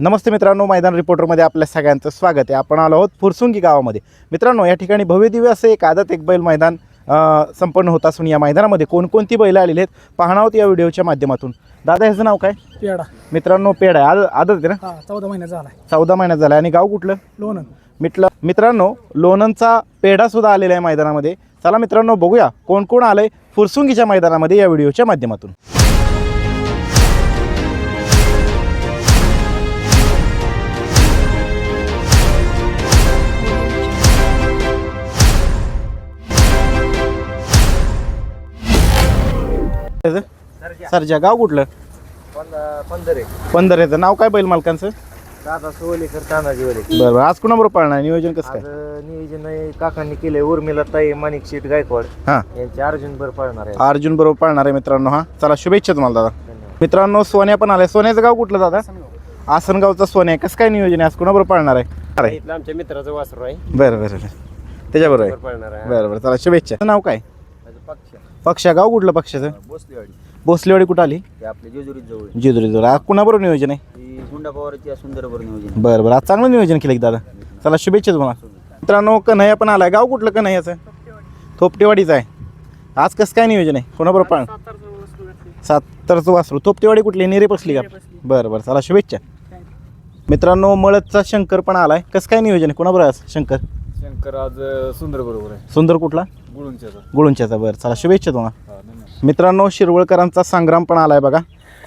नमस्ते मित्रांनो मैदान रिपोर्टरमध्ये आपल्या सगळ्यांचं स्वागत आहे. आपण आलो आहोत फुरसुंगी गावामध्ये. मित्रांनो या ठिकाणी भव्यदिव्य असं एक आदत एक बैल मैदान संपन्न होत असून या मैदानामध्ये कोणकोणती बैल आलेली आहेत पाहणार आहोत या व्हिडिओच्या माध्यमातून. दादा ह्याचं नाव काय? पेडा मित्रांनो पेड आहे. आद आदत आहे ना? चौदा महिन्याचा झालाय. चौदा महिन्यात झाला आणि गाव कुठलं? लोणन मिटलं मित्रांनो लोणंदचा पेढा सुद्धा आलेला आहे मैदानामध्ये. चला मित्रांनो बघूया कोण कोण आलंय फुरसुंगीच्या मैदानामध्ये या व्हिडिओच्या माध्यमातून. सरजा. गाव कुठलं? पंधरे. पंधरेचं नाव काय बैल मालकांचं? दादा सोलेकर तानाजी वरे बरं बरं आज कुणाबरोबर पाळणार? नियोजन कसं आज काय नियोजन आहे काकांनी केलंय. उर्मिला ताई माणिक शेठ गायकवाड हां. यांचे अर्जुन भर पळणार आहे. अर्जुन बरोबर पाळणार आहे मित्रांनो हा. चला शुभेच्छा तुम्हाला दादा. धन्यवाद. मित्रांनो सोन्या पण आलाय. सोन्याचं गाव कुठलं दादा? आसनगावचा सोन्या. कसं काय नियोजन आहे? आज कुणाबरोबर पाळणार आहे? अरे इथलं आमच्या मित्राचं वासरू आहे. बरं बरं बरं. त्याच्याबरोबर आहे. पळणार आहे. बरं बरं. चला शुभेच्छा. नाव काय? पक्ष गाव कुठलं पक्षाचं? बोसलेवाडी भोसलेवाडी. कुठं आली? ते आपले जेजुरीत जवळ जिजुरी जोर आज कुणाबरोबर नियोजन आहे? गुंडा पवारची सुंदर बरं बरं बरं. आज चांगलं नियोजन केलं की दादा. चला शुभेच्छा तुम्हाला. मित्रांनो कन्हैया पण आलाय. गाव कुठलं कन्हैयाचं थोपटेवाडीचं आहे. आज कसं काय नियोजन आहे? कोणाबरोबर पाळ सातारचं वासरू. थोपटेवाडी कुठली? नेरे बसली का? बरं बरं. चला शुभेच्छा. मित्रांनो मळदचा शंकर पण आलाय. कसं काय नियोजन आहे? कोणाबरोबर आहे आज शंकर? आज सुंदर बरोबर आहे. सुंदर कुठला? गुळूंच्या गुळुंच्याचा बरं. चला शुभेच्छा तुम्हाला. मित्रांनो शिरवळकरांचा संग्राम पण आलाय बघा.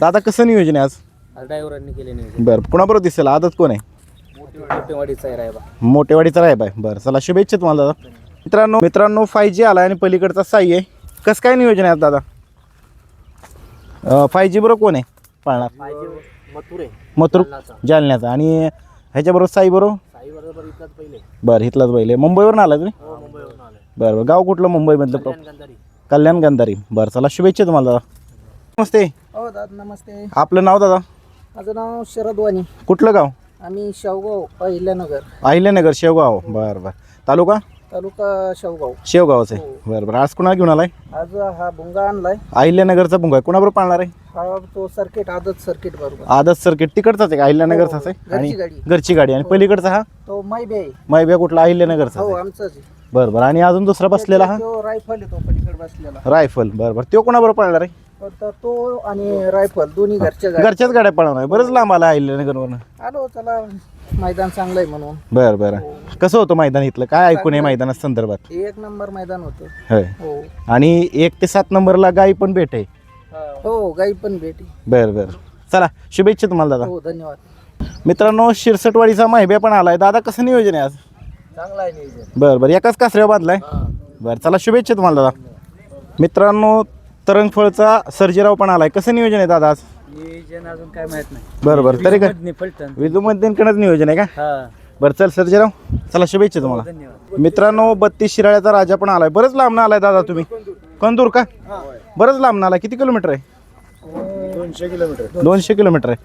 दादा कसं नियोजन आहे आज? आज ड्रायव्हरांनी केले नियोजन. बरं कुणाबरोबर दिसेल. आदत कोण आहे? मोठेवाडीचा आहे रायबा मोठेवाडीचा राय बाय. बरं चला शुभेच्छा तुम्हाला दादा. मित्रांनो मित्रांनो फाय जी आला आणि पलीकडचा साई आहे. कसं काय नियोजन आहे आज दादा? फाय जी बरोबर कोण आहे? पाळणार. मथुरे मथुर? जालन्याचा. आणि ह्याच्याबरोबर साई बरोबर? इथलाच पहिले. बरं इथलाच बैल आहे मुंबईवरून आला तुम्ही? हो मुंबईवरून आले बरं बरं. गाव कुठलं मुंबईमधलं? प्रॉप गंधारी. कल्याण गंधारी. बरं चला शुभेच्छा तुम्हाला दादा. नमस्ते. हो दादा नमस्ते. आपलं नाव दादा? माझं नाव शरद वाणी. कुठलं गाव? आम्ही शेवगाव अहिल्यानगर. अहिल्यानगर शेवगाव. बरं बरं. तालुका? तालुका शेवगाव. शेवगावचं. आहे बरं बरं. आज कुणाला घेऊन आलाय? आज हा भुंगा आणलाय. अहिल्यानगरचा भुंगा. आहे कुणाबरोबर पाळणार आहे? हा तो सर्किट आदत सर्किट बरोबर. आदत सर्किट तिकडचाच आहे का? अहिल्यानगरचाच आहे हो, आणि घरची गाडी. घरची गाडी आणि पलीकडचा हा? तो मायबे आहे. कुठला? अहिल्यानगरचा हो आहे. आमचाच आहे. बरं बरं. आणि अजून दुसरा बसलेला हा? तो रायफल आहे तो पलीकडे बसलेला. रायफल. बरं बरं. तो कोणाबरोबर पाळणार आहे? तर तो आणि रायफल दोन्ही घरच्या घरच्याच गाड्या. पाळणार आहे. बरंच लांब आला अहिल्यानगरवरनं. आलो चला. मैदान चांगलं आहे म्हणून. बरं बरं. कसं होतं मैदान इथलं? काय ऐकून आहे. मैदाना संदर्भात एक नंबर मैदान होतं. होय. हो. आणि एक ते सात नंबरला गाई पण भेट आहे. हो गाई पण भेटी. बरं बरं. चला शुभेच्छा तुम्हाला दादा. हो धन्यवाद. मित्रांनो शिरसटवाडीचा माहिब्या पण आलाय. दादा कसं नियोजन आहे आज? चांगला आहे नियोजन. बरं बरं. एकाच कासऱ्या बांधलाय? बरं चला शुभेच्छा तुम्हाला दादा. मित्रांनो तरंगफळचा सर्जेराव पण आलाय. कसं नियोजन आहे दादा आज? नियोजन अजून काय माहीत नाही. बरं बरं. तरी काय? फलटण. विदूमध्येकडंच नियोजन आहे का? हा. बरं चल सर्जेराव. चला शुभेच्छा तुम्हाला. धन्यवाद. मित्रांनो बत्तीस शिराळ्याचा राजा पण आलाय. बरंच लांब आलाय दादा तुम्ही. कंदूर का? बरंच लांब आलाय किती किलोमीटर आहे? दोनशे किलोमीटर. दोनशे किलोमीटर आहे.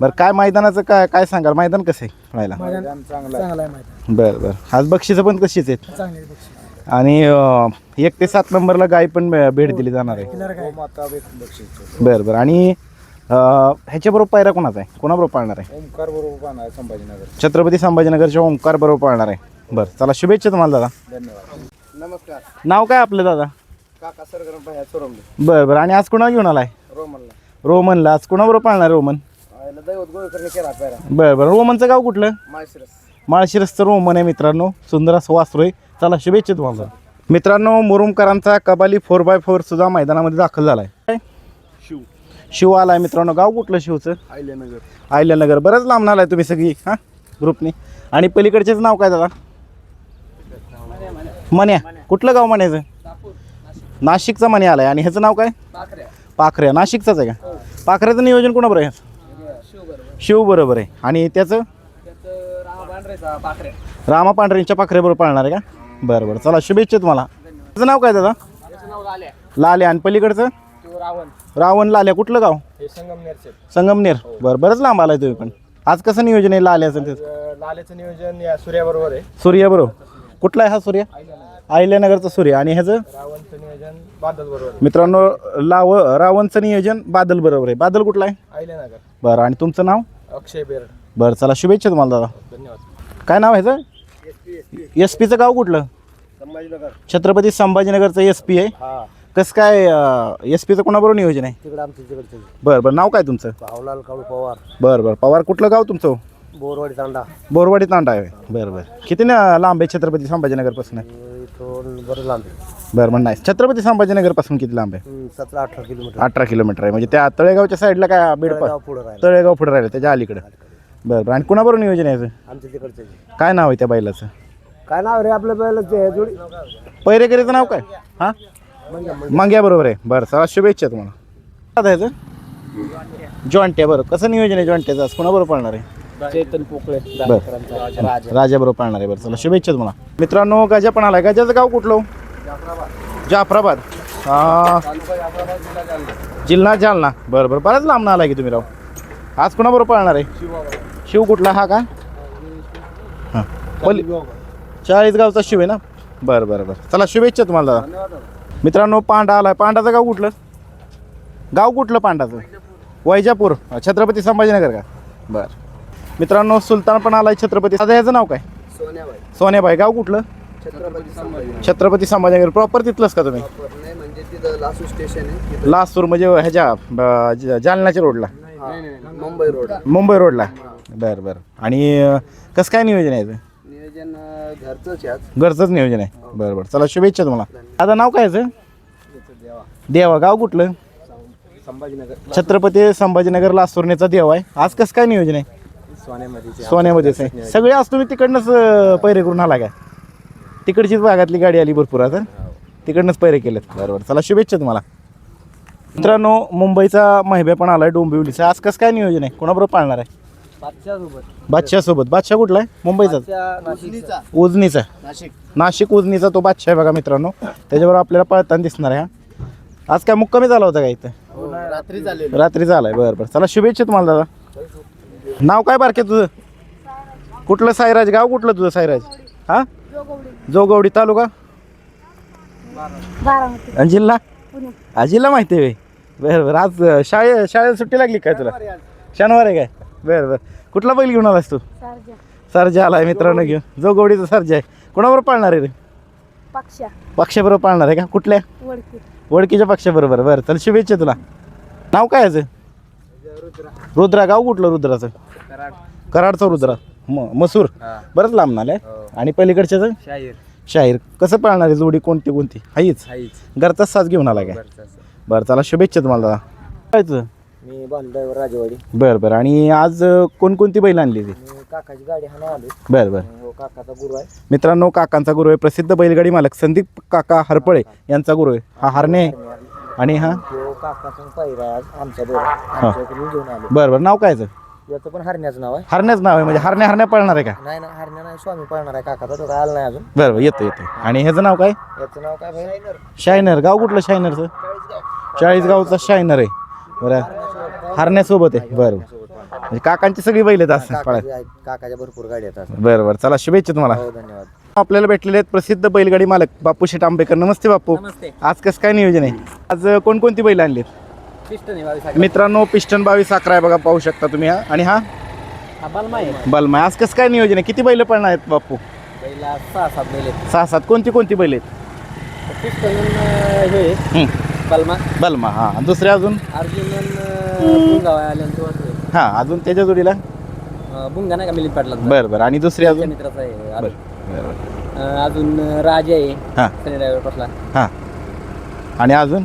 बरं काय मैदानाचं काय काय सांगाल? मैदान कसं आहे खेळायला? चांगला चांगला आहे. मैदान. बरं बरं. आज बक्षिसं पण कशीच आहेत? चांगली आहे बक्षीस. आणि अं, एक ते सात नंबरला गाय पण भेट दिली जाणार आहे. किल्लार काय माता बक्षीस. बरं बरं. आणि अं, ह्याच्याबरोबर पायरा कोणाचा आहे? कोणाबरोबर पाळणार आहे? ओमकार बरोबर पाहणार संभाजीनगर. छत्रपती संभाजीनगरच्या ओंकार बरोबर पाळणार आहे. बरं चला शुभेच्छा तुम्हाला दादा. धन्यवाद. नमस्कार नाव काय आपलं दादा? काका सरगरम भाया चोरमले बरं बरं. आणि आज कुणा घेऊन आलाय? रोमनला. रोमनला. आज कुणाबरोबर पाळणार आहे रोमन? आयला दैवत गोळकरने केला पेरा बरं बरं. रोमनचं गाव कुठलं? माळशिरस. माळशिरसचं रोमन आहे मित्रांनो. सुंदर असं वासरू आहे. चला शुभेच्छा तुम्हाला. मित्रांनो मुरुमकरांचा कबाली फोर बाय फोर सुद्धा मैदानामध्ये दाखल झाला आहे शिव. शिव आलाय मित्रांनो. गाव कुठलं शिवचं? आयल्यानगर. आयल्यानगर. बरंच लांब आलाय तुम्ही सगळी हां? ग्रुपने. आणि पलीकडचेच नाव काय दादा? मन्या. कुठलं गाव म्हणायचं नाशिकचा मन्या आलाय. आणि ह्याचं नाव काय? पाखऱ्या. नाशिकचाच आहे का? पाखऱ्याचं नियोजन कोणाबरोबर आहे शिव बरोबर. आहे. आणि त्याचं? रामा पांढरेंच्या पाखऱ्याबरोबर पाळणार आहे का? बरं बरं चला शुभेच्छा तुम्हाला. त्याचं नाव काय दादा? लाल्या. आणि पलीकडचं? रावण. लाल्या. कुठलं गाव? हे संगमनेर. बरं बरंच लांब आलाय तुम्ही पण. आज कसं नियोजन आहे लाल्याचं? लालेचं नियोजन या सूर्याबरोबर आहे. सूर्य बरोबर कुठला आहे हा सूर्य? आहिल्यानगरचा सूर्य. आणि ह्याचं? रावणचं नियोजन बादल बरोबर. मित्रांनो लाव रावणचं नियोजन बादल बरोबर आहे. बादल कुठला आहे? आयल्यानगर बरं आणि तुमचं नाव? अक्षय बेरड. बरं चला शुभेच्छा तुम्हाला दादा. धन्यवाद. काय नाव आहे सर एस पीचं गाव कुठलं? संभाजीनगर. छत्रपती संभाजीनगरचं एस पी आहे. हा. कसं काय एस पीचं कोणाबरोबर नियोजन आहे? तिकडे आमच्या तिकडचे. बरं बरं नाव काय तुमचं? भावलाल काळू पवार. बरं बरं. पवार कुठलं गाव तुमचं? बोरवाडी तांडा. बोरवाडी तांडा आहे. बरं बरं. किती ना लांब आहे छत्रपती संभाजीनगरपासून? आहे बरं लांब आहे. बरं म्हणणं आहे छत्रपती संभाजीनगरपासून किती लांब आहे? सतरा अठरा किलोमीटर. अठरा किलोमीटर आहे. म्हणजे त्या तळेगावच्या साईडला काय बीड तळेगाव पुढं राहिलं. तळेगाव पुढे राहिलं त्याच्या अलीकडे. बरं बरं. आणि कुणाबरोबर नियोजन आहे याचं? आमच्या तिकडचे काय नाव आहे त्या बैलाचं? काय नाव रे आपल्या पहिलं ते जोडी. पैरेकरीचं नाव काय? हां? मंग्या बरोबर आहे. बरं चला शुभेच्छा तुम्हाला. काय याचं? जॉन्ट्या बरं. कसं नियोजन आहे जॉन्ट्याचं? आज कुणाबरोबर पाळणार आहे? चेतन पोकळे राजा. बरोबर पाळणार आहे बरं. चला शुभेच्छा तुम्हाला. मित्रांनो गजा पण आलाय. गजाचं गाव कुठलं हो? जाफराबाद. हा. जिल्हा जालना. बरं बरं. बराच लांब आलाय की तुम्ही राव. आज कुणाबरोबर पाळणार आहे? शिव कुठला हा का? हां. पली चाळीस गावचा शिव आहे ना? बरं बरं बरं. चला शुभेच्छा तुम्हाला दादा. मित्रांनो पांडा आलाय. पांडाचं गाव कुठलं? गाव कुठलं पांडाचं? वैजापूर. छत्रपती संभाजीनगर का? बरं. मित्रांनो सुलतान पण आलाय छत्रपती. आता याचं नाव काय? सोन्याबाई. सोन्याबाई. गाव कुठलं? छत्रपती संभाजी छत्रपती संभाजीनगर. प्रॉपर तिथलंच का तुम्ही? नाही म्हणजे तिथं लासू स्टेशन आहे तिथं. लासूर म्हणजे ह्याच्या ब- ज- जालन्याच्या रोडला? हा, मुंबई रोड मुंबई रोडला. बरं बरं. आणि अं, कसं काय नियोजन आहे याचं? नियोजन अं, घरचंच आहे आज. घरचंच नियोजन आहे. बरं बरं. चला शुभेच्छा तुम्हाला. आता नाव काय याचं? देवा. गाव कुठलं? संभाजीनगर. छत्रपती संभाजीनगर लासूरनेचा देव आहे. आज कसं काय नियोजन आहे? सोन्यामध्ये सोन्यामध्येच आहे सगळे आज तुम्ही तिकडनंच पैरे करून आला काय तिकडचीच भागातली गाडी आली भरपूर आता तिकडनंच पैरे केलेत. बरोबर चला शुभेच्छा तुम्हाला. मित्रांनो मुंबईचा महिबे पण आलाय डोंबिवलीचा आज कसं काय नियोजन आहे? कोणाबरोबर पाळणार आहे? बादशाह सोबत बादशाह कुठला आहे? नाशिकचा. उजनीचा. नाशिक. नाशिक उजनीचा तो बादशाह आहे बघा मित्रांनो. त्याच्यावर आपल्याला पळताना दिसणार आहे हा? आज काय मुक्कामी झाला होता का इथं? हो, रात्री झालाय. बरं बरं. चला शुभेच्छा तुम्हाला दादा. नाव काय बारके तुझं? कुठलं साईराज? गाव कुठलं तुझं साईराज? हा? जोगवडी तालुका? आणि जिल्हा? हा जिल्हा माहिती आहे. बरं बरं. आज शाळे शाळेला सुट्टी लागली काय तुला? शनिवार आहे काय? बरं बरं. कुठला बैल घेऊन आलास तू? सारजा. सरजा आलाय मित्रांनो घेऊन. जोगवडीचा सरजा आहे. कोणाबरोबर पाळणार आहे रे? पक्षा. पक्षाबरोबर पाळणार आहे का? कुठल्या? वडकी. ओळखीच्या पक्षाबरोबर. बरं चल शुभेच्छा तुला. नाव काय याचं? रुद्रा गाव कुठलं रुद्राचं? कराडचं रुद्रा. म मसूर. बरंच लांब नालं आहे आणि पलीकडच्याचं शाहीर. शाहीर. कसं पाळणार आहे जोडी? कोणती कोणती? हाईच. घरचाच साज घेऊन आला काय? बरं चला शुभेच्छा तुम्हाला दादा. काय तुझं? मी राजवाडी. बरं बरं. आणि आज कोणकोणती बैल आणली ती? काकाची गाडी आलो बरं बरं. हो काकाचा गुरु आहे. मित्रांनो काकांचा गुरु आहे. प्रसिद्ध बैलगाडी मालक संदीप काका हरपळे यांचा गुरु आहे. हा हरणे. आहे. आणि हा? तो आहे आज आमच्या बरोबर आमच्याकडून घेऊन आलो. बरं बरं. नाव काय याचं? पण हरण्याचं नाव आहे. हरण्याच नाव आहे म्हणजे हरण्या हरण्या पळणार आहे का? नाही ना हरण्या नाही. स्वामी पळणार आहे काकाचा. तो काय आला नाही अजून. बरं बरं. येतं येतं आणि ह्याचं नाव काय? याचं नाव काय भाई? शायनर. गाव कुठलं शायनरचं? चाळीसगावचा शायनर आहे. बरं. हरण्यासोबत आहे. बरं म्हणजे काकांची सगळी बैल आहेत असं पळायला काकाच्या भरपूर गाडी आहेत आज. बरं बरं. चला शुभेच्छा तुम्हाला. हो धन्यवाद. आपल्याला भेटलेले आहेत प्रसिद्ध बैलगाडी मालक बापू शेठ आंबेकर. नमस्ते बापू. आज कसं काय नियोजन आहे? आज कोणकोणती बैल आणली मित्रांनो पिस्टन बावीस अकरा आहे बघा पाहू शकता तुम्ही हा. आणि हा? बलमा आज कसं काय नियोजन आहे? किती बैल पळणार आहेत बापू? सहा सात बैल सहा सात कोणती कोणती बैल आहेत? पिस्टन हे हं, बलमा. बलमा हा. दुसरे अजून? आल्यानंतर हा अजून त्याच्या जोडीला? बुंगा नाही का मिलिंद पाटला बरं बरं. आणि दुसरे अजून? मित्राचा आहे बरं अजून. बरं बरं. राजा आहे. हां. सनी ड्रायव्हर पाटला हां. आणि अजून?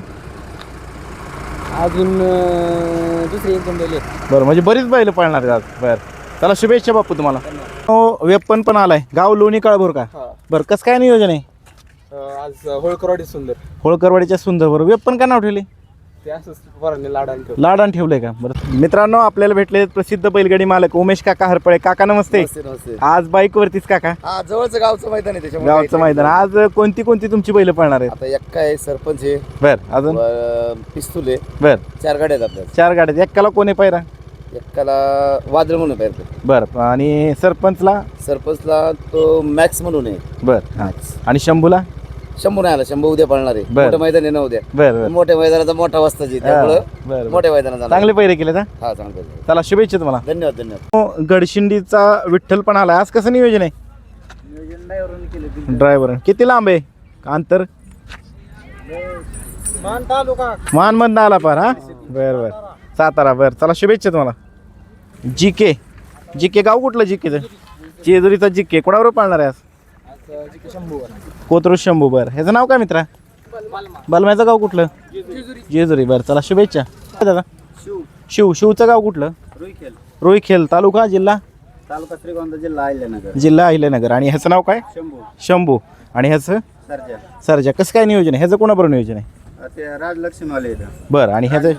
अजून अं, दुसरे एक दोन बैल आहेत बरं म्हणजे बरीच बैल पळणार आहेत आज. बरं. चला शुभेच्छा बापू तुम्हाला. हो वेपन पण आलाय. गाव लोणी काळभोर का? बरं कसं काय नियोजन आहे? आज होळकरवाडी सुंदर. होळकरवाडीच्या सुंदर बरोबर वेपन का नाव ठेवले? ते असंच वरांनी लाडान ठेव लाडान ठेवलंय का? बरं. मित्रांनो आपल्याला भेटले प्रसिद्ध बैलगाडी मालक उमेश काका हरपळे. काका नमस्ते. आज बाईक वरतीच काका? हा जवळचं गावचं मैदान आहे त्याच्यामुळे गावचं मैदान. आज कोणती कोणती तुमची बैल पळणार आहेत? आता एक्का आहे सरपंच आहे. बर अजून? व पिस्तूल आहे. बर. चार गाड्या आहेत आपल्या. चार गाड्या एक्काला कोणी पायरा एक्काला वादळ म्हणून पाहिजे बर आणि सरपंचला? सरपंचला तो मॅक्स म्हणून आहे. बर हां. आणि शंभूला? शंभू नाही आला शंभू उद्या पळणार आहे. बरं. मोठं मैदान आहे ना उद्या. बरं मोठ्या मैदानाचा मोठा बरं, त्यामुळं बरं. मोठ्या मैदानात जाणार. चांगले पैरे केले हा? चांगलं चला शुभेच्छा तुम्हाला. धन्यवाद धन्यवाद. हो, गडशिंडीचा विठ्ठल पण आलाय. आज कसं नियोजन आहे? ड्रायव्हर. किती लांब आहे? अंतर? मान मधनं आला पार हा? बर बर. सातारा बर. चला शुभेच्छा तुम्हाला. जी के जी के गाव कुठलं जी केचं जेजुरीचा जी के कोणावर पाळणार आहे आज? कोथरूड शंभू बर. ह्याचं नाव काय मित्रा? बलम्याचं गाव कुठलं? जेजुरी. बर चला शुभेच्छा. काय दादा. शिव. शिवचं गाव कुठलं? रोईखेल. तालुका जिल्हा? तालुका श्रीगोंदा जिल्हा अहिल्यानगर. जिल्हा अहिल्यानगर आणि ह्याचं नाव काय? शंभू. शंभू. आणि ह्याचं? सरजा. सरजा. कसं काय नियोजन आहे? ह्याचं कोणाबरोबर नियोजन आहे? ते राजलक्ष्मीवाले बरं आणि ह्याचं?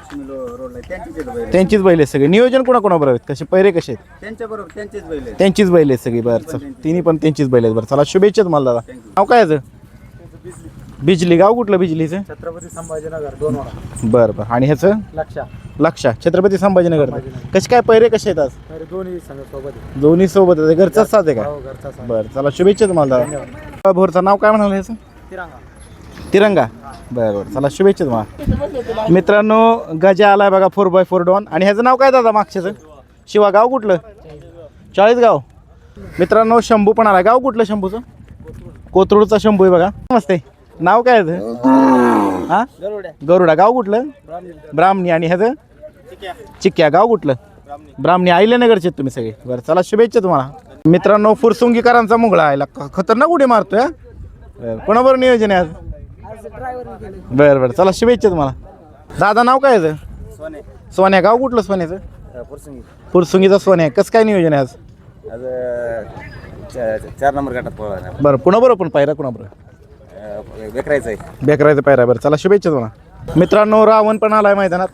रोडला त्यांचीच बैल. त्यांचीच बैल आहेत सगळे. नियोजन कोणा कोणाबरोबर आहेत? कसे पैरे कसे आहेत? त्यांचीच बैल आहेत. त्यांचीच बैल आहेत सगळी बरं चल. तिन्ही पण त्यांचीच बैल आहेत. बरं चला शुभेच्छा तुम्हाला दादा. नाव काय याचं बिजली. गाव कुठलं बिजलीचं? छत्रपती संभाजीनगर दोन वाडा बरं बरं. आणि ह्याचं? लक्षा. लक्षा. छत्रपती संभाजीनगर. कसे काय पैरे कसे आहेत आज? अरे दोन्ही संघ सोबत दोन्ही सोबत आहे घरचाच साथ आहे का? हो घरचा बरं चला शुभेच्छा तुम्हाला दादा. भोरचं नाव काय म्हणाल ह्याचं? तिरंगा. तिरंगा. बरं बरं. चला शुभेच्छा तुम्हाला. मित्रांनो गजा आला बघा फोर बाय फोर डॉन आणि ह्याचं नाव काय दादा मागच्याचं? शिवा गाव कुठलं? चाळीसगाव मित्रांनो शंभू पण आला गाव कुठलं शंभूचं? कोथरूडचा शंभू आहे बघा. नमस्ते. नाव काय ह्याचं? हा? गरुडा. गाव कुठलं? ब्राह्मणी. आणि ह्याचं? चिक्क्या गाव कुठलं? ब्राह्मणी. आईल्यानगरचे आहेत तुम्ही सगळे. बरं चला शुभेच्छा तुम्हाला. मित्रांनो फुरसुंगीकरांचा मुगळा आयला खतरनाक उडी मारतोय बरं कोणाबरोबर नियोजन आहे आज? बरं बरं. चला शुभेच्छा तुम्हाला. दादा नाव काय याचं? सोने सोन्या. गाव कुठलं सोन्याचं? पुरसंगी फुरसुंगीचा सोन्या. कसं काय नियोजन आहे आज? आज चार नंबर गटात पळणार बरं कुणाबरोबर पण पायरा कुणाबरोबर? बेकरायचं आहे. बेकरायचं पायरा बरं चला शुभेच्छा तुम्हाला. मित्रांनो रावण पण आलाय मैदानात.